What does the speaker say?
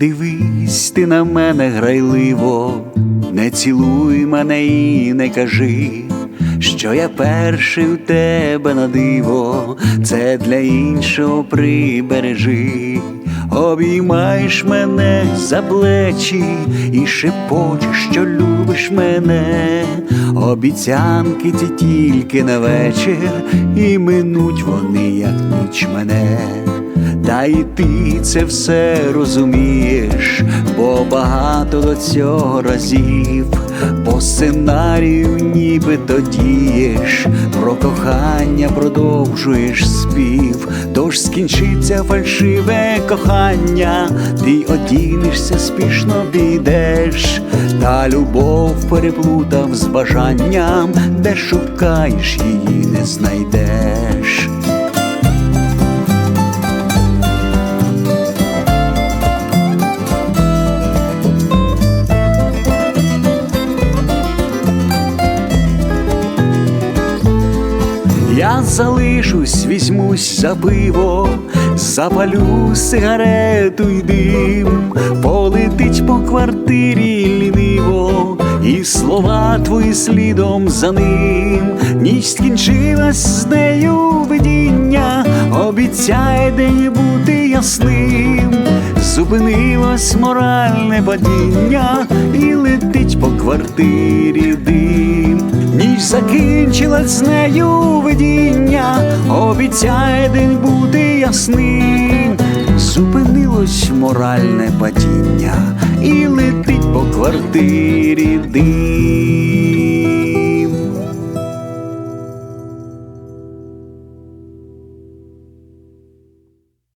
дивись ти на мене грайливо, не цілуй мене і не кажи, що я перший у тебе на диво, це для іншого прибережи. Обіймаєш мене за плечі і шепочеш, що любиш мене, обіцянки ті тільки на вечір, і минуть вони, як ніч мене. Та й ти це все розумієш, бо багато до цього разів, по сценарію нібито дієш, про кохання продовжуєш спів, тож скінчиться фальшиве кохання, ти одінешся, спішно підеш, та любов переплутав з бажанням, де шукаєш її, не знайдеш. Я залишусь, візьмусь за пиво, запалю сигарету й дим, полетить по квартирі ліниво, і слова твої слідом за ним. Ніч скінчилась з нею видіння, обіцяє день бути ясним. Зупинилось моральне падіння і летить по квартирі. Ніч закінчилась з нею видіння, обіцяє день бути ясним. Зупинилось моральне падіння і летить по квартирі дим.